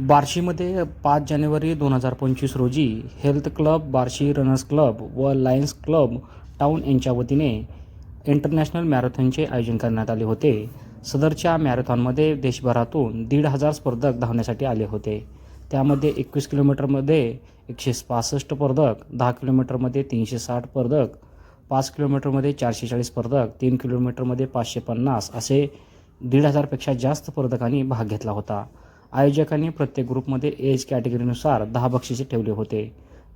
बार्शीमध्ये पाच जानेवारी दोन हजार पंचवीस रोजी health club Barshi runners club व लायन्स क्लब टाऊन यांच्या वतीने इंटरनॅशनल मॅरेथॉनचे आयोजन करण्यात आले होते. सदरच्या मॅरेथॉनमध्ये देशभरातून दीड हजार स्पर्धक धावण्यासाठी आले होते. त्यामध्ये एकवीस किलोमीटरमध्ये एकशे पासष्ट स्पर्धक दहा किलोमीटरमध्ये तीनशे साठ स्पर्धक पाच किलोमीटरमध्ये चारशे चाळीस स्पर्धक तीन किलोमीटरमध्ये पाचशे पन्नास असे दीड हजारपेक्षा जास्त स्पर्धकांनी भाग घेतला होता. आयोजकांनी प्रत्येक ग्रुपमध्ये एज कॅटेगरीनुसार दहा बक्षिसे ठेवले होते.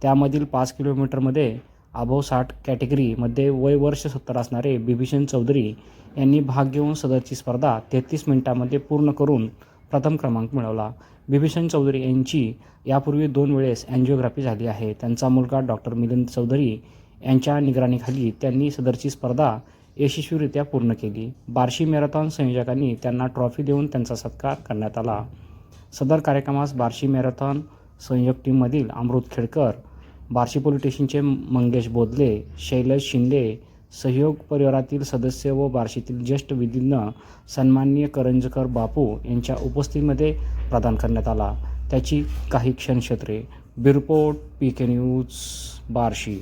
त्यामधील पाच किलोमीटरमध्ये अभव साठ कॅटेगरीमध्ये वय वर्ष सत्तर असणारे बिभीषण चौधरी यांनी भाग घेऊन सदरची स्पर्धा तेहतीस मिनिटांमध्ये पूर्ण करून प्रथम क्रमांक मिळवला. बिभीषण चौधरी यांची यापूर्वी दोन वेळेस अँजिओग्राफी झाली आहे. त्यांचा मुलगा डॉक्टर मिलिंद चौधरी यांच्या निगराणीखाली त्यांनी सदरची स्पर्धा यशस्वीरित्या पूर्ण केली. बार्शी मॅरेथॉन संयोजकांनी त्यांना ट्रॉफी देऊन त्यांचा सत्कार करण्यात आला. सदर कार्यक्रमास बार्शी मॅरेथॉन संयोग टीममधील अमृत खेडकर बार्शी पोलीस स्टेशनचे मंगेश बोदले शैलेश शिंदे सहयोग परिवारातील सदस्य व बार्शीतील ज्येष्ठ विधिज्ञ सन्माननीय करंजकर बापू यांच्या उपस्थितीमध्ये प्रदान करण्यात आला. त्याची काही क्षणक्षेत्रे. बिरपोर्ट पी के न्यूज बार्शी.